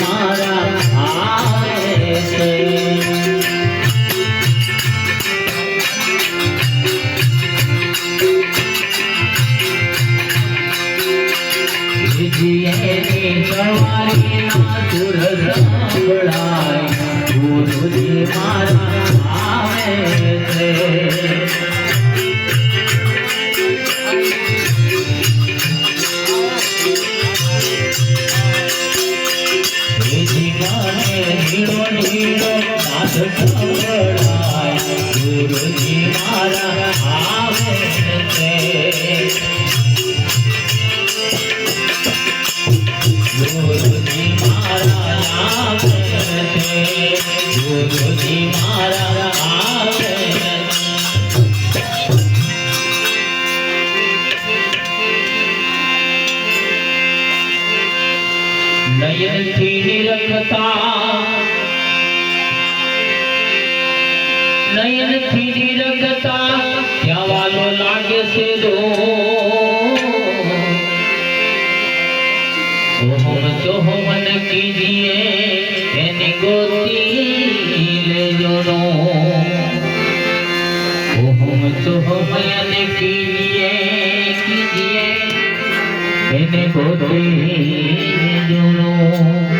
મારા આવે છે. જીએ ની પરવારી ના દુર નીળો નીળો નાદ સંભળાય ગુરુજી મારા આવે છે ગુરુજી મારા આવે છે ગુરુજી મારા આવે છે નયનથી નિરખતા નયનથી થી ત્યાં વાલો લાગે છે રો ઓહમ ચોહમ ન કીજીએ એની ગોતી લેજો નો. ઓહમ ચોહમ ન કીજીએ કીજીએ એને ગોતી જુનો હેજી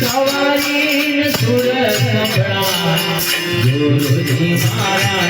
સવારી સુર સંભળા ગુરુજી મારા